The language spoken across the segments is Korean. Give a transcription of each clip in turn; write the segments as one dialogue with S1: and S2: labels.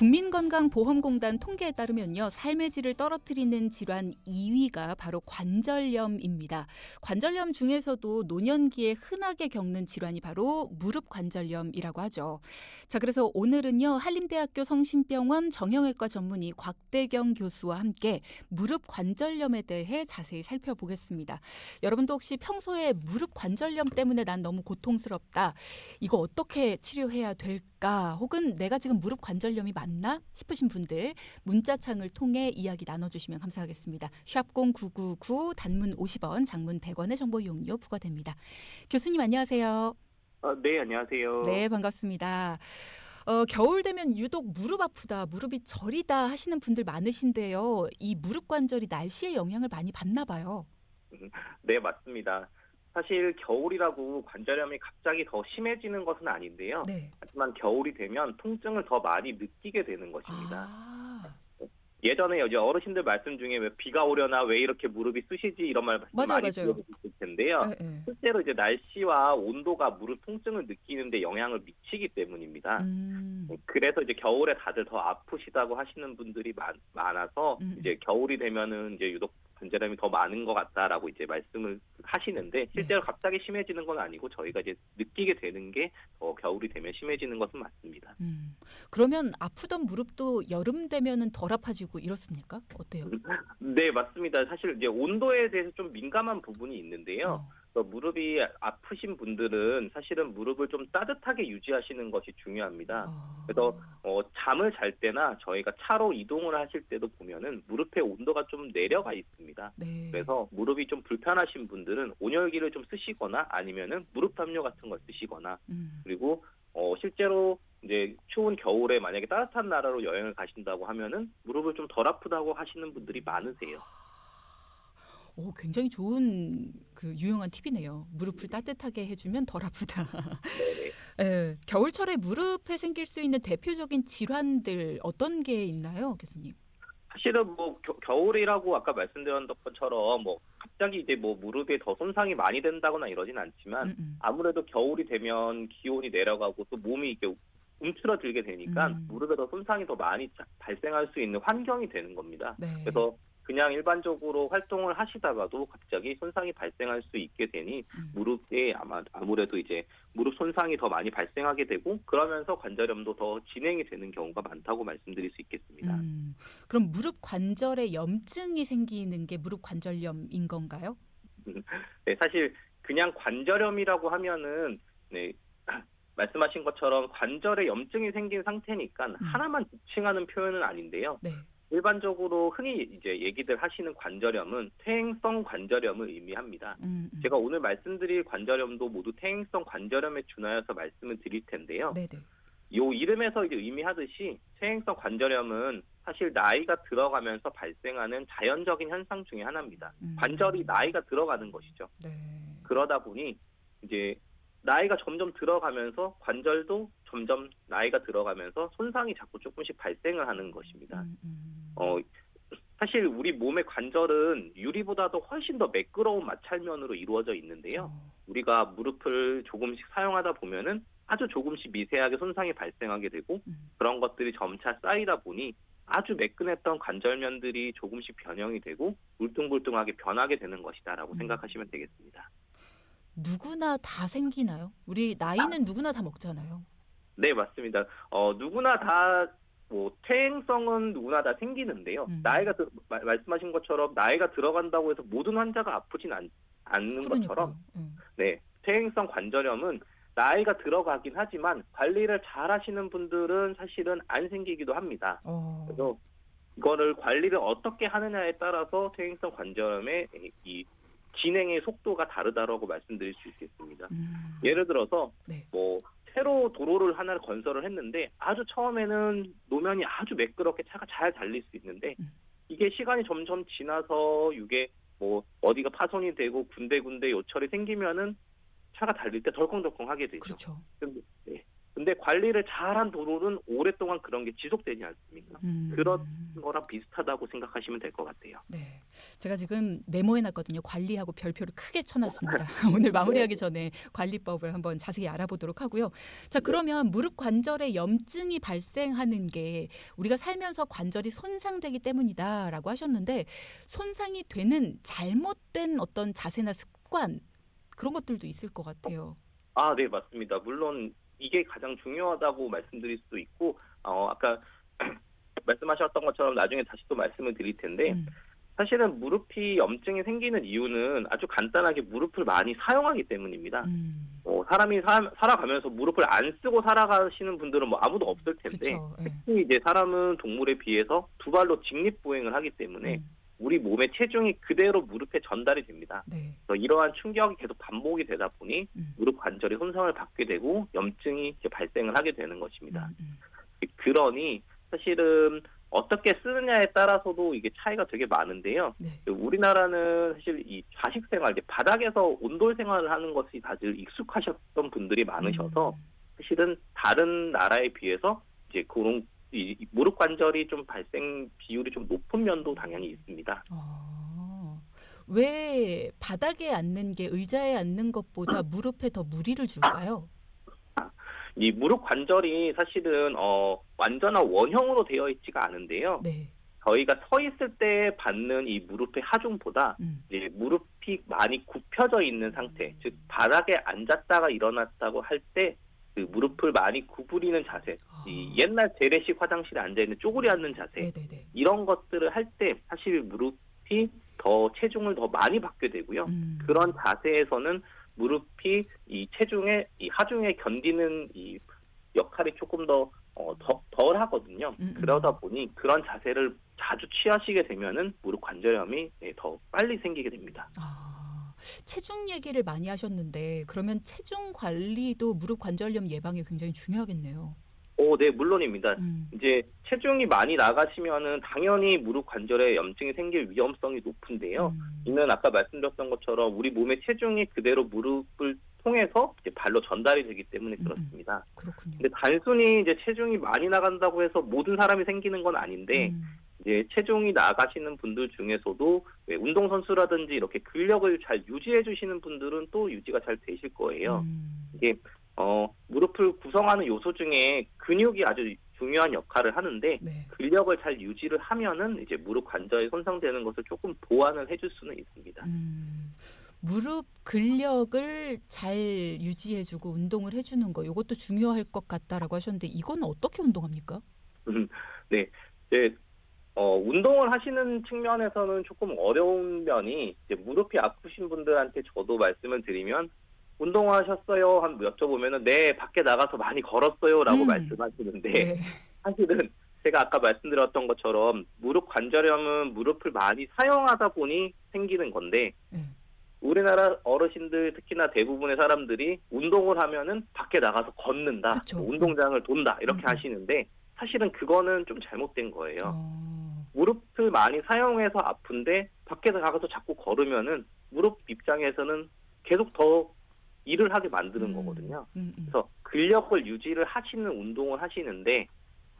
S1: 국민건강보험공단 통계에 따르면요. 삶의 질을 떨어뜨리는 질환 2위가 바로 관절염입니다. 관절염 중에서도 노년기에 흔하게 겪는 질환이 바로 무릎 관절염이라고 하죠. 자, 그래서 오늘은요. 한림대학교 성심병원 정형외과 전문의 곽대경 교수와 함께 무릎 관절염에 대해 자세히 살펴보겠습니다. 여러분도 혹시 평소에 무릎 관절염 때문에 난 너무 고통스럽다. 이거 어떻게 치료해야 될까? 혹은 내가 지금 무릎 관절염이 맞나 싶으신 분들 문자창을 통해 이야기 나눠주시면 감사하겠습니다. 샵0999 단문 50원, 장문 100원의 정보 이용료 부과됩니다. 교수님 안녕하세요.
S2: 아, 네, 안녕하세요.
S1: 네, 반갑습니다. 어, 겨울 되면 유독 무릎 아프다, 무릎이 저리다 하시는 분들 많으신데요. 이 무릎 관절이 날씨의 영향을 많이 받나 봐요.
S2: 네, 맞습니다. 사실 겨울이라고 관절염이 갑자기 더 심해지는 것은 아닌데요.
S1: 네.
S2: 하지만 겨울이 되면 통증을 더 많이 느끼게 되는 것입니다.
S1: 아,
S2: 예전에 이제 어르신들 말씀 중에 왜 비가 오려나 왜 이렇게 무릎이 쑤시지 이런 말
S1: 맞아요,
S2: 많이. 들어보셨을 텐데요.
S1: 네, 네.
S2: 실제로 이제 날씨와 온도가 무릎 통증을 느끼는데 영향을 미치기 때문입니다.
S1: 음,
S2: 그래서 이제 겨울에 다들 더 아프시다고 하시는 분들이 많, 많아서
S1: 음.
S2: 이제 겨울이 되면은 이제 유독 관절염이 더 많은 것 같다라고 이제 말씀을 하시는데
S1: 네.
S2: 실제로 갑자기 심해지는 건 아니고 저희가 이제 느끼게 되는 게 더 겨울이 되면 심해지는 것은 맞습니다.
S1: 음. 그러면 아프던 무릎도 여름 되면은 덜 아파지고 이렇습니까? 어때요?
S2: 네 맞습니다. 사실 이제 온도에 대해서 좀 민감한 부분이 있는데요.
S1: 어,
S2: 무릎이 아프신 분들은 사실은 무릎을 좀 따뜻하게 유지하시는 것이 중요합니다.
S1: 어.
S2: 그래서 어, 잠을 잘 때나 저희가 차로 이동을 하실 때도 보면은 무릎의 온도가 좀 내려가 있습니다.
S1: 네.
S2: 그래서 무릎이 좀 불편하신 분들은 온열기를 좀 쓰시거나 아니면은 무릎 담요 같은 걸 쓰시거나
S1: 음.
S2: 그리고 어, 실제로 이제 추운 겨울에 만약에 따뜻한 나라로 여행을 가신다고 하면은 무릎을 좀 덜 아프다고 하시는 분들이 많으세요.
S1: 오, 굉장히 좋은 그 유용한 팁이네요. 무릎을 따뜻하게 해주면 덜 아프다. 예, 겨울철에 무릎에 생길 수 있는 대표적인 질환들 어떤 게 있나요, 교수님?
S2: 사실은 뭐 겨, 울이라고 아까 말씀드렸던 것처럼 뭐 갑자기 이제 뭐 무릎에 더 손상이 많이 된다거나 이러진 않지만
S1: 음, 음.
S2: 아무래도 겨울이 되면 기온이 내려가고 또 몸이 이게 움츠러들게 되니까
S1: 음.
S2: 무릎에 더 손상이 더 많이 자- 발생할 수 있는 환경이 되는 겁니다.
S1: 네.
S2: 그래서 그냥 일반적으로 활동을 하시다가도 갑자기 손상이 발생할 수 있게 되니
S1: 음.
S2: 무릎에 아마 아무래도 이제 무릎 손상이 더 많이 발생하게 되고 그러면서 관절염도 더 진행이 되는 경우가 많다고 말씀드릴 수 있겠습니다.
S1: 음, 그럼 무릎 관절에 염증이 생기는 게 무릎 관절염인 건가요?
S2: 네, 사실 그냥 관절염이라고 하면은 네, 말씀하신 것처럼 관절에 염증이 생긴 상태니까 하나만 지칭하는 표현은 아닌데요.
S1: 네.
S2: 일반적으로 흔히 이제 얘기들 하시는 관절염은 퇴행성 관절염을 의미합니다.
S1: 음, 음.
S2: 제가 오늘 말씀드릴 관절염도 모두 퇴행성 관절염에 준하여서 말씀을 드릴 텐데요.
S1: 네네.
S2: 요 이름에서 이제 의미하듯이 퇴행성 관절염은 사실 나이가 들어가면서 발생하는 자연적인 현상 중에 하나입니다.
S1: 음.
S2: 관절이 나이가 들어가는 것이죠.
S1: 네.
S2: 그러다 보니 이제 나이가 점점 들어가면서 관절도 점점 나이가 들어가면서 손상이 자꾸 조금씩 발생을 하는 것입니다.
S1: 음, 음.
S2: 어 사실 우리 몸의 관절은 유리보다도 훨씬 더 매끄러운 마찰면으로 이루어져 있는데요.
S1: 어,
S2: 우리가 무릎을 조금씩 사용하다 보면은 아주 조금씩 미세하게 손상이 발생하게 되고
S1: 음.
S2: 그런 것들이 점차 쌓이다 보니 아주 매끈했던 관절면들이 조금씩 변형이 되고 울퉁불퉁하게 변하게 되는 것이다라고
S1: 음.
S2: 생각하시면 되겠습니다.
S1: 누구나 다 생기나요? 우리 나이는 누구나 다 먹잖아요.
S2: 네, 맞습니다. 어, 누구나 다, 뭐, 퇴행성은 누구나 다 생기는데요.
S1: 음.
S2: 나이가, 들- 마- 말씀하신 것처럼 나이가 들어간다고 해서 모든 환자가 아프진 않, 않는 것처럼.
S1: 음.
S2: 네, 퇴행성 관절염은 나이가 들어가긴 하지만 관리를 잘 하시는 분들은 사실은 안 생기기도 합니다.
S1: 어.
S2: 그래서 이거를 관리를 어떻게 하느냐에 따라서 퇴행성 관절염의 이 진행의 속도가 다르다라고 말씀드릴 수 있겠습니다.
S1: 음.
S2: 예를 들어서
S1: 네.
S2: 뭐 새로 도로를 하나를 건설을 했는데 아주 처음에는 노면이 아주 매끄럽게 차가 잘 달릴 수 있는데
S1: 음.
S2: 이게 시간이 점점 지나서 이게 뭐 어디가 파손이 되고 군데군데 요철이 생기면은 차가 달릴 때 덜컹덜컹하게 되죠.
S1: 그렇죠.
S2: 근데, 네. 관리를 잘한 도로는 오랫동안 그런 게 지속되지 않습니까?
S1: 음.
S2: 그런 거랑 비슷하다고 생각하시면 될 것 같아요.
S1: 네. 제가 지금 메모해놨거든요. 관리하고 별표를 크게 쳐놨습니다. 오늘 마무리하기 전에 관리법을 한번 자세히 알아보도록 하고요. 자, 그러면 무릎 관절에 염증이 발생하는 게 우리가 살면서 관절이 손상되기 때문이다라고 하셨는데 손상이 되는 잘못된 어떤 자세나 습관 그런 것들도 있을 것 같아요.
S2: 아, 네, 맞습니다. 물론 이게 가장 중요하다고 말씀드릴 수도 있고, 어, 아까 말씀하셨던 것처럼 나중에 다시 또 말씀을 드릴 텐데,
S1: 음,
S2: 사실은 무릎이 염증이 생기는 이유는 아주 간단하게 무릎을 많이 사용하기 때문입니다.
S1: 음,
S2: 어, 사람이 사, 살아가면서 무릎을 안 쓰고 살아가시는 분들은 뭐 아무도 없을 텐데,
S1: 그렇죠. 예.
S2: 특히 이제 사람은 동물에 비해서 두 발로 직립 보행을 하기 때문에
S1: 음,
S2: 우리 몸의 체중이 그대로 무릎에 전달이 됩니다.
S1: 네.
S2: 이러한 충격이 계속 반복이 되다 보니
S1: 음,
S2: 무릎 관절이 손상을 받게 되고 염증이 발생을 하게 되는 것입니다.
S1: 음, 음.
S2: 그러니 사실은 어떻게 쓰느냐에 따라서도 이게 차이가 되게 많은데요.
S1: 네.
S2: 그 우리나라는 사실 이 좌식 생활, 바닥에서 온돌 생활을 하는 것이 다들 익숙하셨던 분들이 많으셔서
S1: 음,
S2: 사실은 다른 나라에 비해서 이제 그런 이이 무릎 관절이 좀 발생 비율이 좀 높은 면도 당연히 있습니다.
S1: 어, 왜 바닥에 앉는 게 의자에 앉는 것보다 무릎에 더 무리를 줄까요?
S2: 이 무릎 관절이 사실은 어 완전한 원형으로 되어 있지가 않은데요.
S1: 네.
S2: 저희가 서 있을 때 받는 이 무릎의 하중보다
S1: 음,
S2: 이제 무릎이 많이 굽혀져 있는 상태, 즉 바닥에 앉았다가 일어났다고 할 때 그 무릎을 많이 구부리는 자세, 이 옛날 재래식 화장실에 앉아 있는 쪼그리 앉는 자세
S1: 아. 네네네.
S2: 이런 것들을 할 때 사실 무릎이 더 체중을 더 많이 받게 되고요.
S1: 음,
S2: 그런 자세에서는 무릎이 이 체중에 이 하중에 견디는 이 역할이 조금 더 어, 더, 덜 하거든요.
S1: 음, 음.
S2: 그러다 보니 그런 자세를 자주 취하시게 되면은 무릎 관절염이 네, 더 빨리 생기게 됩니다.
S1: 아, 체중 얘기를 많이 하셨는데 그러면 체중 관리도 무릎 관절염 예방에 굉장히 중요하겠네요.
S2: 오, 네, 물론입니다.
S1: 음,
S2: 이제 체중이 많이 나가시면은 당연히 무릎 관절에 염증이 생길 위험성이 높은데요.
S1: 음,
S2: 이는 아까 말씀드렸던 것처럼 우리 몸의 체중이 그대로 무릎을 통해서 이제 발로 전달이 되기 때문에
S1: 음,
S2: 그렇습니다.
S1: 그렇군요.
S2: 근데 단순히 이제 체중이 많이 나간다고 해서 모든 사람이 생기는 건 아닌데
S1: 음,
S2: 이제 체중이 나가시는 분들 중에서도 왜 운동 선수라든지 이렇게 근력을 잘 유지해 주시는 분들은 또 유지가 잘 되실 거예요.
S1: 음,
S2: 이게 어 무릎을 구성하는 요소 중에 근육이 아주 중요한 역할을 하는데
S1: 네.
S2: 근력을 잘 유지를 하면은 이제 무릎 관절이 손상되는 것을 조금 보완을 해줄 수는 있습니다.
S1: 음, 무릎 근력을 잘 유지해주고 운동을 해주는 거 이것도 중요할 것 같다라고 하셨는데 이건 어떻게 운동합니까?
S2: 네, 이제 어, 운동을 하시는 측면에서는 조금 어려운 면이 이제 무릎이 아프신 분들한테 저도 말씀을 드리면 운동하셨어요? 한 여쭤보면은 네 밖에 나가서 많이 걸었어요라고
S1: 음.
S2: 말씀하시는데
S1: 네.
S2: 사실은 제가 아까 말씀드렸던 것처럼 무릎 관절염은 무릎을 많이 사용하다 보니 생기는 건데
S1: 네.
S2: 우리나라 어르신들 특히나 대부분의 사람들이 운동을 하면은 밖에 나가서 걷는다. 뭐 운동장을 돈다 이렇게
S1: 음, 음.
S2: 하시는데 사실은 그거는 좀 잘못된 거예요.
S1: 어,
S2: 무릎을 많이 사용해서 아픈데 밖에 나가서 자꾸 걸으면은 무릎 입장에서는 계속 더 일을 하게 만드는
S1: 음,
S2: 거거든요.
S1: 음, 음.
S2: 그래서 근력을 유지를 하시는 운동을 하시는데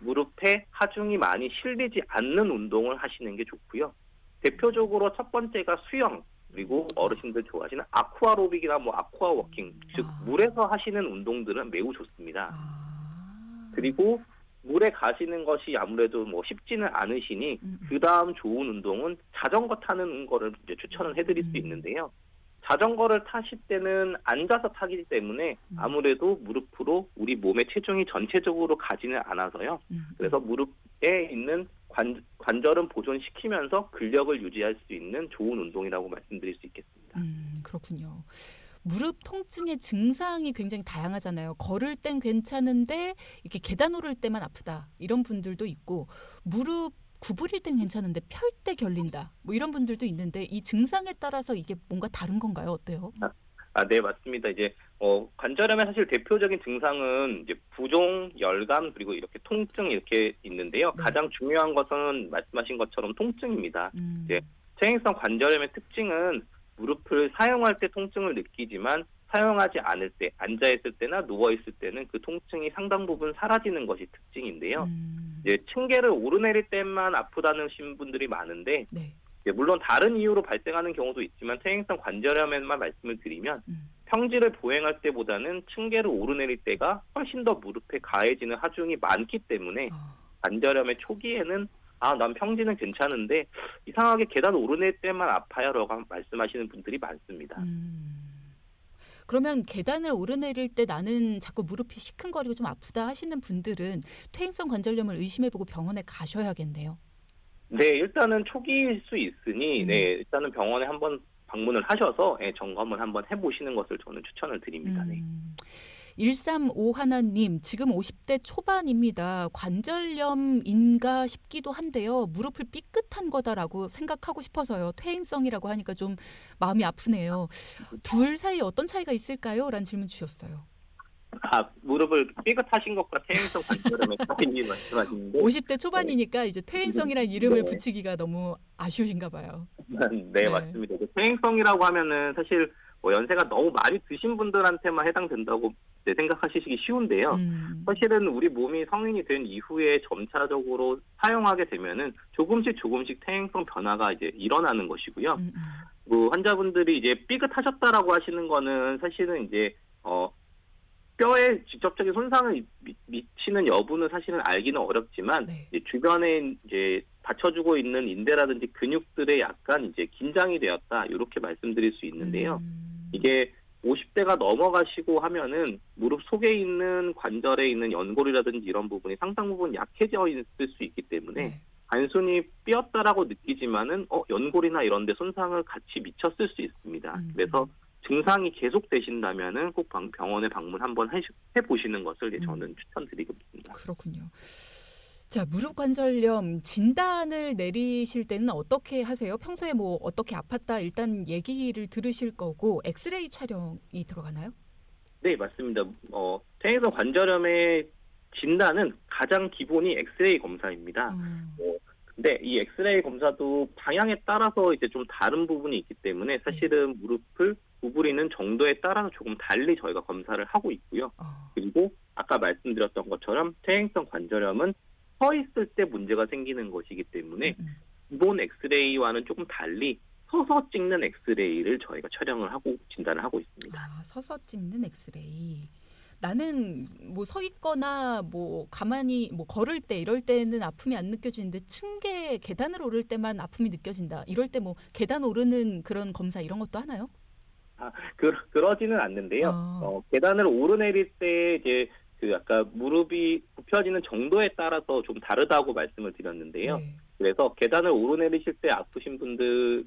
S2: 무릎에 하중이 많이 실리지 않는 운동을 하시는 게 좋고요. 대표적으로 첫 번째가 수영 그리고 어르신들 좋아하시는 아쿠아로빅이나 뭐 아쿠아 워킹 즉
S1: 아.
S2: 물에서 하시는 운동들은 매우 좋습니다.
S1: 아.
S2: 그리고 물에 가시는 것이 아무래도 뭐 쉽지는 않으시니
S1: 음, 음.
S2: 그 다음 좋은 운동은 자전거 타는 거를 이제 추천을 해드릴 수
S1: 음.
S2: 있는데요. 자전거를 타실 때는 앉아서 타기 때문에
S1: 음.
S2: 아무래도 무릎으로 우리 몸의 체중이 전체적으로 가지는 않아서요.
S1: 음,
S2: 그래서 무릎에 있는 관, 관절은 보존시키면서 근력을 유지할 수 있는 좋은 운동이라고 말씀드릴 수 있겠습니다.
S1: 음, 그렇군요. 무릎 통증의 증상이 굉장히 다양하잖아요. 걸을 땐 괜찮은데 이렇게 계단 오를 때만 아프다. 이런 분들도 있고 무릎 구부릴 땐 괜찮은데 펼 때 결린다. 뭐 이런 분들도 있는데 이 증상에 따라서 이게 뭔가 다른 건가요? 어때요?
S2: 아, 네, 맞습니다. 이제 어, 관절염의 사실 대표적인 증상은 이제 부종, 열감 그리고 이렇게 통증 이렇게 있는데요.
S1: 네.
S2: 가장 중요한 것은 말씀하신 것처럼 통증입니다.
S1: 음,
S2: 네. 퇴행성 관절염의 특징은 무릎을 사용할 때 통증을 느끼지만 사용하지 않을 때, 앉아 있을 때나 누워 있을 때는 그 통증이 상당 부분 사라지는 것이 특징인데요.
S1: 음,
S2: 이제 층계를 오르내릴 때만 아프다는 신 분들이 많은데
S1: 네.
S2: 예, 물론 다른 이유로 발생하는 경우도 있지만 퇴행성 관절염에만 말씀을 드리면
S1: 음.
S2: 평지를 보행할 때보다는 층계를 오르내릴 때가 훨씬 더 무릎에 가해지는 하중이 많기 때문에
S1: 어.
S2: 관절염의 초기에는 아, 난 평지는 괜찮은데 이상하게 계단 오르낼 때만 아파요라고 말씀하시는 분들이 많습니다.
S1: 음. 그러면 계단을 오르내릴 때 나는 자꾸 무릎이 시큰거리고 좀 아프다 하시는 분들은 퇴행성 관절염을 의심해보고 병원에 가셔야겠네요.
S2: 네, 일단은 초기일 수 있으니
S1: 음.
S2: 네, 일단은 병원에 한번 방문을 하셔서 예, 점검을 한번 해보시는 것을 저는 추천을 드립니다. 네.
S1: 음. 135 하나님 지금 50대 초반입니다. 관절염인가 싶기도 한데요. 무릎을 삐끗한 거다라고 생각하고 싶어서요. 퇴행성이라고 하니까 좀 마음이 아프네요. 둘 사이에 어떤 차이가 있을까요? 라는 질문 주셨어요.
S2: 아, 무릎을 삐끗하신 것과 퇴행성 관절염의 차이를 말씀하시는데
S1: 50대 초반이니까 이제 퇴행성이라는 이름을
S2: 네.
S1: 붙이기가 너무 아쉬우신가 봐요.
S2: 네,
S1: 네.
S2: 맞습니다. 퇴행성이라고 하면은 사실 뭐 연세가 너무 많이 드신 분들한테만 해당된다고 이제 생각하시기 쉬운데요.
S1: 음.
S2: 사실은 우리 몸이 성인이 된 이후에 점차적으로 사용하게 되면은 조금씩 조금씩 퇴행성 변화가 이제 일어나는 것이고요.
S1: 음, 음.
S2: 그 환자분들이 이제 삐끗하셨다라고 하시는 거는 사실은 이제 어 뼈에 직접적인 손상을 미, 미치는 여부는 사실은 알기는 어렵지만
S1: 네.
S2: 이제 주변에 이제 받쳐주고 있는 인대라든지 근육들에 약간 이제 긴장이 되었다 이렇게 말씀드릴 수 있는데요.
S1: 음.
S2: 이게 50대가 넘어가시고 하면은 무릎 속에 있는 관절에 있는 연골이라든지 이런 부분이 상당 부분 약해져 있을 수 있기 때문에
S1: 네.
S2: 단순히 삐었다라고 느끼지만은 어 연골이나 이런 데 손상을 같이 미쳤을 수 있습니다.
S1: 음.
S2: 그래서 증상이 계속 되신다면은 꼭 방- 병원에 방문 한번 해, 해보시는 것을
S1: 음.
S2: 저는 추천드리겠습니다.
S1: 그렇군요. 자, 무릎 관절염 진단을 내리실 때는 어떻게 하세요? 평소에 뭐 어떻게 아팠다 일단 얘기를 들으실 거고 엑스레이 촬영이 들어가나요?
S2: 네, 맞습니다. 어, 퇴행성 관절염의 진단은 가장 기본이 엑스레이 검사입니다.
S1: 음,
S2: 근데 이 엑스레이 검사도 방향에 따라서 이제 좀 다른 부분이 있기 때문에 사실은 무릎을 구부리는 정도에 따라서 조금 달리 저희가 검사를 하고 있고요.
S1: 어,
S2: 그리고 아까 말씀드렸던 것처럼 퇴행성 관절염은 서 있을 때 문제가 생기는 것이기 때문에
S1: 음,
S2: 기본 엑스레이와는 조금 달리 서서 찍는 엑스레이를 저희가 촬영을 하고 진단을 하고 있습니다.
S1: 아, 서서 찍는 엑스레이. 나는 뭐 서 있거나 뭐 가만히 뭐 걸을 때 이럴 때는 아픔이 안 느껴지는데 층계 계단을 오를 때만 아픔이 느껴진다. 이럴 때 뭐 계단 오르는 그런 검사 이런 것도 하나요?
S2: 그, 그러지는 않는데요.
S1: 아.
S2: 어, 계단을 오르내릴 때 이제 그 아까 무릎이 굽혀지는 정도에 따라서 좀 다르다고 말씀을 드렸는데요.
S1: 네.
S2: 그래서 계단을 오르내리실 때 아프신 분들이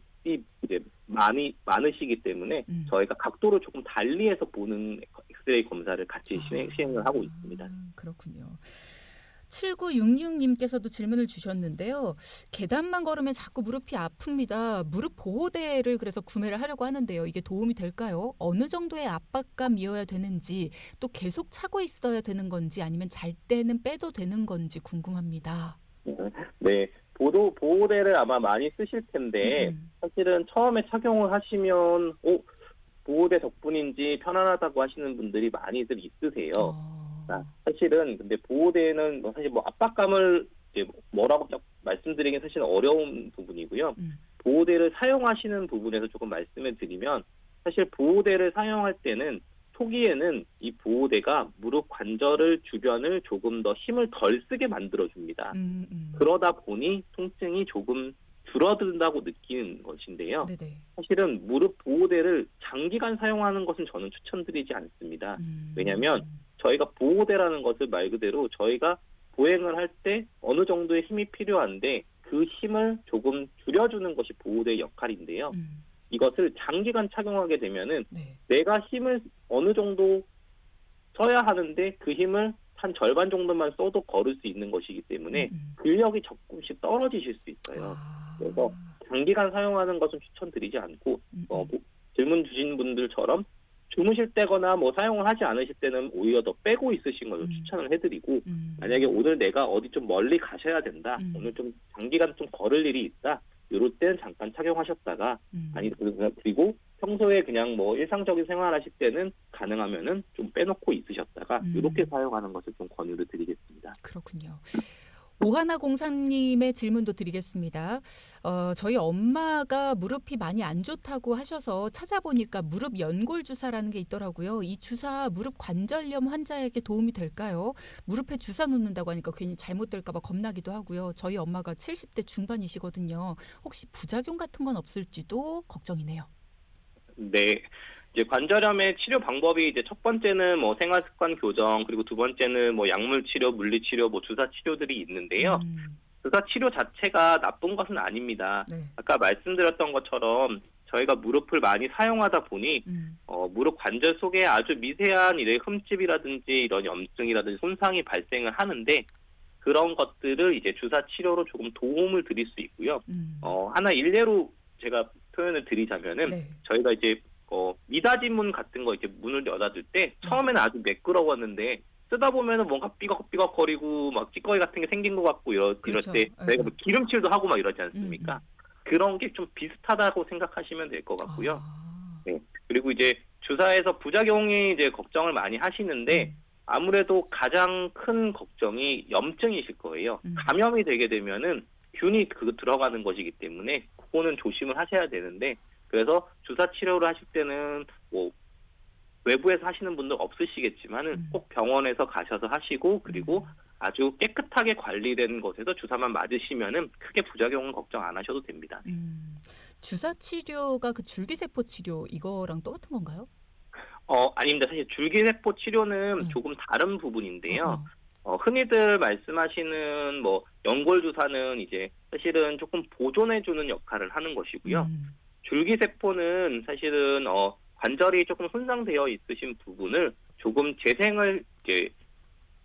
S2: 이제 많이 많으시기 때문에
S1: 음.
S2: 저희가 각도를 조금 달리해서 보는 엑스레이 검사를 같이 시행,
S1: 아,
S2: 시행 을 하고 있습니다.
S1: 그렇군요. 7966님께서도 질문을 주셨는데요. 계단만 걸으면 자꾸 무릎이 아픕니다. 무릎 보호대를 그래서 구매를 하려고 하는데요. 이게 도움이 될까요? 어느 정도의 압박감이어야 되는지 또 계속 차고 있어야 되는 건지 아니면 잘 때는 빼도 되는 건지 궁금합니다.
S2: 네, 보도 보호대를 아마 많이 쓰실 텐데
S1: 음,
S2: 사실은 처음에 착용을 하시면 오 보호대 덕분인지 편안하다고 하시는 분들이 많이들 있으세요.
S1: 어,
S2: 아, 사실은 근데 보호대는 뭐 사실 뭐 압박감을 뭐라고 딱 말씀드리긴 사실 어려운 부분이고요.
S1: 음,
S2: 보호대를 사용하시는 부분에서 조금 말씀을 드리면 사실 보호대를 사용할 때는 초기에는 이 보호대가 무릎 관절을 주변을 조금 더 힘을 덜 쓰게 만들어 줍니다.
S1: 음, 음.
S2: 그러다 보니 통증이 조금 줄어든다고 느끼는 것인데요.
S1: 네네.
S2: 사실은 무릎 보호대를 장기간 사용하는 것은 저는 추천드리지 않습니다.
S1: 음,
S2: 왜냐면 저희가 보호대라는 것을 말 그대로 저희가 보행을 할 때 어느 정도의 힘이 필요한데 그 힘을 조금 줄여주는 것이 보호대의 역할인데요.
S1: 음,
S2: 이것을 장기간 착용하게 되면은
S1: 네.
S2: 내가 힘을 어느 정도 써야 하는데 그 힘을 한 절반 정도만 써도 걸을 수 있는 것이기 때문에
S1: 음, 음.
S2: 근력이 조금씩 떨어지실 수 있어요.
S1: 아,
S2: 그래서 장기간 사용하는 것은 추천드리지 않고
S1: 음,
S2: 어,
S1: 음.
S2: 뭐 질문 주신 분들처럼 주무실 때거나 뭐 사용을 하지 않으실 때는 오히려 더 빼고 있으신 것을
S1: 음.
S2: 추천을 해드리고
S1: 음.
S2: 만약에 오늘 내가 어디 좀 멀리 가셔야 된다
S1: 음.
S2: 오늘 좀 장기간 좀 걸을 일이 있다 이럴 때는 잠깐 착용하셨다가
S1: 음.
S2: 아니 그리고 평소에 그냥 뭐 일상적인 생활하실 때는 가능하면은 좀 빼놓고 있으셨다가
S1: 음.
S2: 이렇게 사용하는 것을 좀 권유를 드리겠습니다.
S1: 그렇군요. 오하나 공사님의 질문도 드리겠습니다. 어, 저희 엄마가 무릎이 많이 안 좋다고 하셔서 찾아보니까 무릎 연골 주사라는 게 있더라고요. 이 주사 무릎 관절염 환자에게 도움이 될까요? 무릎에 주사 놓는다고 하니까 괜히 잘못될까봐 겁나기도 하고요. 저희 엄마가 70대 중반이시거든요. 혹시 부작용 같은 건 없을지도 걱정이네요.
S2: 네. 이제 관절염의 치료 방법이 이제 첫 번째는 뭐 생활 습관 교정 그리고 두 번째는 뭐 약물 치료, 물리 치료, 뭐 주사 치료들이 있는데요.
S1: 음,
S2: 주사 치료 자체가 나쁜 것은 아닙니다.
S1: 네.
S2: 아까 말씀드렸던 것처럼 저희가 무릎을 많이 사용하다 보니
S1: 음,
S2: 어, 무릎 관절 속에 아주 미세한 이런 흠집이라든지 이런 염증이라든지 손상이 발생을 하는데 그런 것들을 이제 주사 치료로 조금 도움을 드릴 수 있고요.
S1: 음.
S2: 어, 하나 일례로 제가 표현을 드리자면은
S1: 네.
S2: 저희가 이제 어, 미닫이 문 같은 거 이렇게 문을 열어둘 때 처음에는 아주 매끄러웠는데 쓰다 보면은 뭔가 삐걱삐걱 거리고 막 찌꺼기 같은 게 생긴 것 같고 이러,
S1: 그렇죠.
S2: 이럴 때
S1: 예.
S2: 저희가 뭐 기름칠도 하고 막 이러지 않습니까?
S1: 음,
S2: 그런 게 좀 비슷하다고 생각하시면 될 것 같고요.
S1: 아,
S2: 그리고 이제 주사에서 부작용이 이제 걱정을 많이 하시는데
S1: 음,
S2: 아무래도 가장 큰 걱정이 염증이실 거예요.
S1: 음.
S2: 감염이 되게 되면은 균이 그 들어가는 것이기 때문에 그거는 조심을 하셔야 되는데 그래서 주사 치료를 하실 때는 뭐 외부에서 하시는 분들 없으시겠지만은
S1: 음.
S2: 꼭 병원에서 가셔서 하시고 그리고
S1: 음.
S2: 아주 깨끗하게 관리된 곳에서 주사만 맞으시면은 크게 부작용은 걱정 안 하셔도 됩니다.
S1: 음, 주사 치료가 그 줄기세포 치료 이거랑 똑같은 건가요?
S2: 어 아닙니다. 사실 줄기세포 치료는
S1: 음.
S2: 조금 다른 부분인데요.
S1: 어,
S2: 어, 흔히들 말씀하시는 뭐 연골 주사는 이제 사실은 조금 보존해주는 역할을 하는 것이고요.
S1: 음,
S2: 줄기세포는 사실은 어, 관절이 조금 손상되어 있으신 부분을 조금 재생을 이제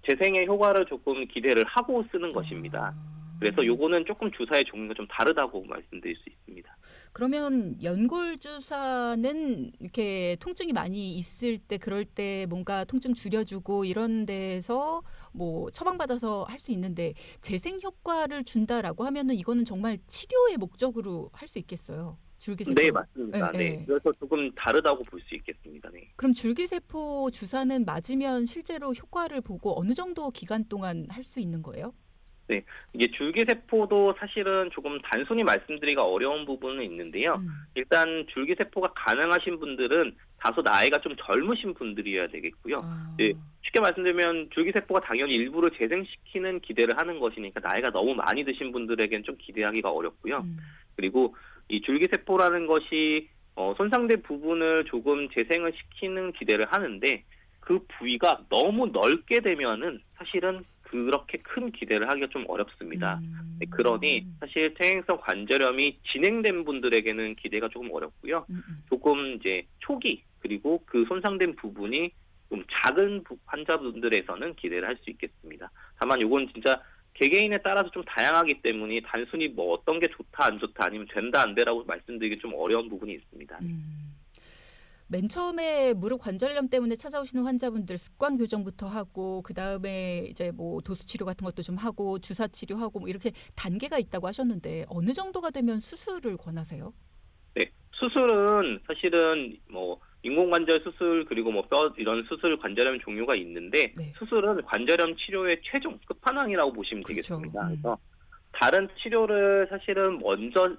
S2: 재생의 효과를 조금 기대를 하고 쓰는 것입니다.
S1: 아.
S2: 그래서 요거는 조금 주사의 종류가 좀 다르다고 말씀드릴 수 있습니다.
S1: 그러면 연골 주사는 이렇게 통증이 많이 있을 때 그럴 때 뭔가 통증 줄여주고 이런 데서 뭐 처방받아서 할 수 있는데 재생 효과를 준다라고 하면은 이거는 정말 치료의 목적으로 할 수 있겠어요. 줄기세포.
S2: 네, 맞습니다.
S1: 네,
S2: 네,
S1: 네.
S2: 그래서 조금 다르다고 볼 수 있겠습니다. 네.
S1: 그럼 줄기세포 주사는 맞으면 실제로 효과를 보고 어느 정도 기간 동안 할 수 있는 거예요?
S2: 이게 줄기세포도 사실은 조금 단순히 말씀드리기가 어려운 부분은 있는데요.
S1: 음,
S2: 일단 줄기세포가 가능하신 분들은 다소 나이가 좀 젊으신 분들이어야 되겠고요.
S1: 아,
S2: 네. 쉽게 말씀드리면 줄기세포가 당연히 일부를 재생시키는 기대를 하는 것이니까 나이가 너무 많이 드신 분들에겐 좀 기대하기가 어렵고요.
S1: 음,
S2: 그리고 이 줄기세포라는 것이 어, 손상된 부분을 조금 재생을 시키는 기대를 하는데 그 부위가 너무 넓게 되면은 사실은 그렇게 큰 기대를 하기가 좀 어렵습니다.
S1: 음,
S2: 네, 그러니 사실 퇴행성 관절염이 진행된 분들에게는 기대가 조금 어렵고요.
S1: 음, 음.
S2: 조금 이제 초기 그리고 그 손상된 부분이 좀 작은 부- 환자분들에서는 기대를 할 수 있겠습니다. 다만 이건 진짜 개개인에 따라서 좀 다양하기 때문에 단순히 뭐 어떤 게 좋다 안 좋다 아니면 된다 안 돼라고 말씀드리기 좀 어려운 부분이 있습니다.
S1: 음. 맨 처음에 무릎 관절염 때문에 찾아오시는 환자분들 습관 교정부터 하고 그 다음에 이제 뭐 도수 치료 같은 것도 좀 하고 주사 치료하고 뭐 이렇게 단계가 있다고 하셨는데 어느 정도가 되면 수술을 권하세요?
S2: 네, 수술은 사실은 뭐 인공관절 수술 그리고 뭐 뼈 이런 수술 관절염 종류가 있는데
S1: 네.
S2: 수술은 관절염 치료의 최종 끝판왕이라고 보시면
S1: 그렇죠.
S2: 되겠습니다.
S1: 음.
S2: 그래서 다른 치료를 사실은 먼저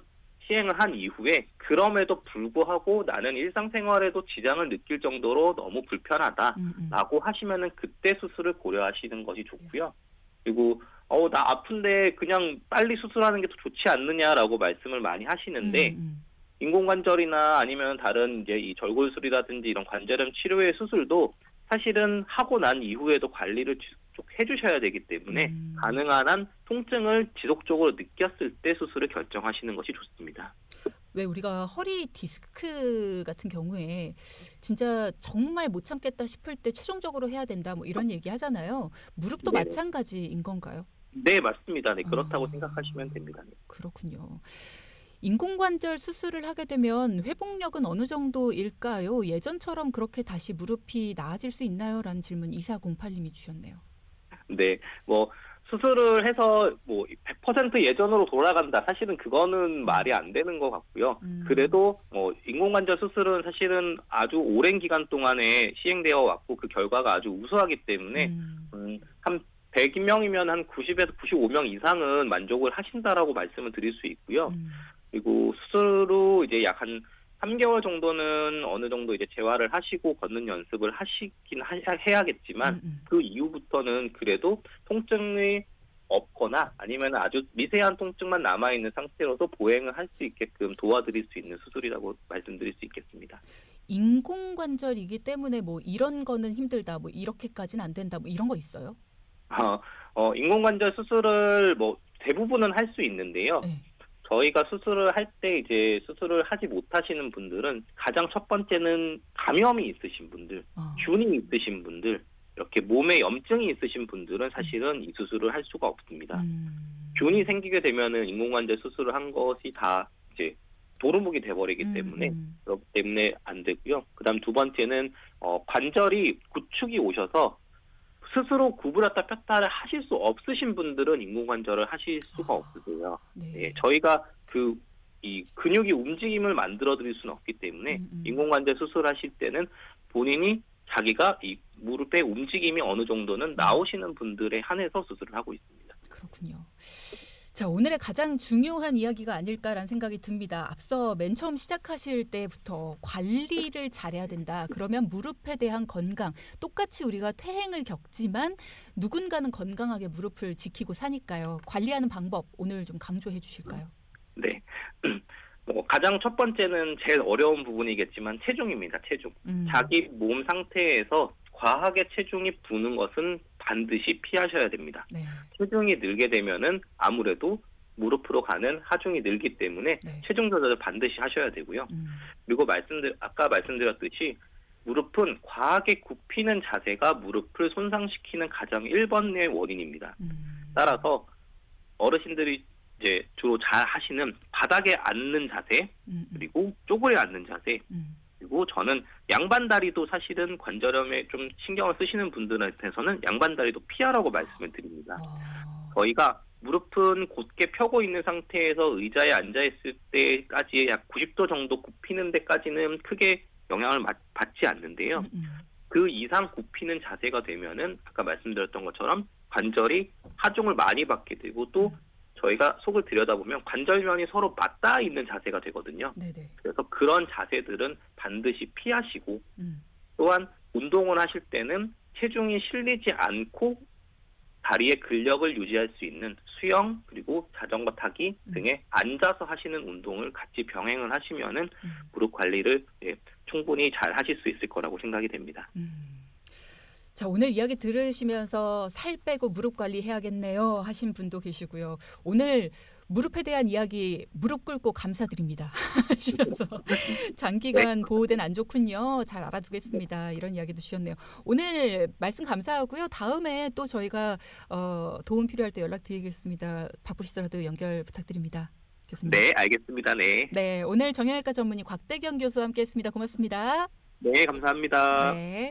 S2: 시행을 한 이후에 그럼에도 불구하고 나는 일상생활에도 지장을 느낄 정도로 너무 불편하다라고
S1: 음, 음.
S2: 하시면은 그때 수술을 고려하시는 것이 좋고요. 그리고 어 나 아픈데 그냥 빨리 수술하는 게 더 좋지 않느냐라고 말씀을 많이 하시는데
S1: 음, 음.
S2: 인공관절이나 아니면 다른 이제 이 절골술이라든지 이런 관절염 치료의 수술도 사실은 하고 난 이후에도 관리를 쭉 해주셔야 되기 때문에
S1: 음.
S2: 가능한 한 통증을 지속적으로 느꼈을 때 수술을 결정하시는 것이 좋습니다.
S1: 왜 우리가 허리 디스크 같은 경우에 진짜 정말 못 참겠다 싶을 때 최종적으로 해야 된다 뭐 이런 얘기 하잖아요. 무릎도
S2: 네네.
S1: 마찬가지인 건가요?
S2: 네, 맞습니다. 네, 그렇다고
S1: 아.
S2: 생각하시면 됩니다. 네.
S1: 그렇군요. 인공관절 수술을 하게 되면 회복력은 어느 정도일까요? 예전처럼 그렇게 다시 무릎이 나아질 수 있나요? 라는 질문 2408님이 주셨네요.
S2: 네, 뭐 수술을 해서 뭐 100% 예전으로 돌아간다. 사실은 그거는 말이 안 되는 것 같고요.
S1: 음.
S2: 그래도 뭐 인공관절 수술은 사실은 아주 오랜 기간 동안에 시행되어 왔고 그 결과가 아주 우수하기 때문에
S1: 음.
S2: 음, 한 100명이면 한 90에서 95명 이상은 만족을 하신다라고 말씀을 드릴 수 있고요.
S1: 음.
S2: 그리고 수술 후 이제 약한 3개월 정도는 어느 정도 이제 재활을 하시고 걷는 연습을 하시긴 하, 해야겠지만
S1: 음, 음.
S2: 그 이후부터는 그래도 통증이 없거나 아니면 아주 미세한 통증만 남아 있는 상태로도 보행을 할 수 있게끔 도와드릴 수 있는 수술이라고 말씀드릴 수 있겠습니다.
S1: 인공관절이기 때문에 뭐 이런 거는 힘들다, 뭐 이렇게까지는 안 된다, 뭐 이런 거 있어요?
S2: 어, 어, 인공관절 수술을 뭐 대부분은 할 수 있는데요.
S1: 네.
S2: 저희가 수술을 할 때 이제 수술을 하지 못하시는 분들은 가장 첫 번째는 감염이 있으신 분들,
S1: 어.
S2: 균이 있으신 분들, 이렇게 몸에 염증이 있으신 분들은 사실은 이 수술을 할 수가 없습니다.
S1: 음.
S2: 균이 생기게 되면은 인공관절 수술을 한 것이 다 이제 도루묵이 돼버리기
S1: 음,
S2: 때문에
S1: 음.
S2: 그렇기 때문에 안 되고요. 그다음 두 번째는 어, 관절이 구축이 오셔서 스스로 구부렸다 폈다를 하실 수 없으신 분들은 인공관절을 하실 수가
S1: 아.
S2: 없으세요.
S1: 네.
S2: 예, 저희가 그 이 근육이 움직임을 만들어 드릴 수는 없기 때문에
S1: 음, 음.
S2: 인공관절 수술하실 때는 본인이 자기가 이 무릎의 움직임이 어느 정도는 나오시는 분들에 한해서 수술을 하고 있습니다.
S1: 그렇군요. 자, 오늘의 가장 중요한 이야기가 아닐까라는 생각이 듭니다. 앞서 맨 처음 시작하실 때부터 관리를 잘해야 된다. 그러면 무릎에 대한 건강, 똑같이 우리가 퇴행을 겪지만 누군가는 건강하게 무릎을 지키고 사니까요. 관리하는 방법 오늘 좀 강조해 주실까요?
S2: 네. 뭐 가장 첫 번째는 제일 어려운 부분이겠지만 체중입니다. 체중.
S1: 음.
S2: 자기 몸 상태에서 과하게 체중이 부는 것은 반드시 피하셔야 됩니다.
S1: 네.
S2: 체중이 늘게 되면은 아무래도 무릎으로 가는 하중이 늘기 때문에
S1: 네.
S2: 체중 조절을 반드시 하셔야 되고요.
S1: 음.
S2: 그리고 말씀드 아까 말씀드렸듯이 무릎은 과하게 굽히는 자세가 무릎을 손상시키는 가장 1번의 원인입니다.
S1: 음.
S2: 따라서 어르신들이 이제 주로 잘 하시는 바닥에 앉는 자세
S1: 음, 음,
S2: 그리고 쪼그려 앉는 자세
S1: 음.
S2: 그리고 저는 양반다리도 사실은 관절염에 좀 신경을 쓰시는 분들한테서는 양반다리도 피하라고 말씀을 드립니다.
S1: 어.
S2: 저희가 무릎은 곧게 펴고 있는 상태에서 의자에 앉아 있을 때까지 약 90도 정도 굽히는 데까지는 크게 영향을 받- 받지 않는데요.
S1: 음, 음.
S2: 그 이상 굽히는 자세가 되면은 아까 말씀드렸던 것처럼 관절이 하중을 많이 받게 되고 또 저희가 속을 들여다보면 관절면이 서로 맞닿아 있는 자세가 되거든요.
S1: 네네.
S2: 그래서 그런 자세들은 반드시 피하시고
S1: 음.
S2: 또한 운동을 하실 때는 체중이 실리지 않고 다리의 근력을 유지할 수 있는 수영 그리고 자전거 타기
S1: 음.
S2: 등의 앉아서 하시는 운동을 같이 병행을 하시면은
S1: 음.
S2: 무릎 관리를 예, 충분히 잘 하실 수 있을 거라고 생각이 됩니다.
S1: 음. 자, 오늘 이야기 들으시면서 살 빼고 무릎 관리 해야겠네요 하신 분도 계시고요. 오늘 무릎에 대한 이야기 무릎 꿇고 감사드립니다 하시면서 장기간 보호된 안 좋군요. 잘 알아두겠습니다. 이런 이야기도 주셨네요. 오늘 말씀 감사하고요. 다음에 또 저희가 어, 도움 필요할 때 연락드리겠습니다. 바쁘시더라도 연결 부탁드립니다. 교수님.
S2: 네, 알겠습니다. 네.
S1: 네, 오늘 정형외과 전문의 곽대경 교수와 함께했습니다. 고맙습니다.
S2: 네, 감사합니다.
S1: 네.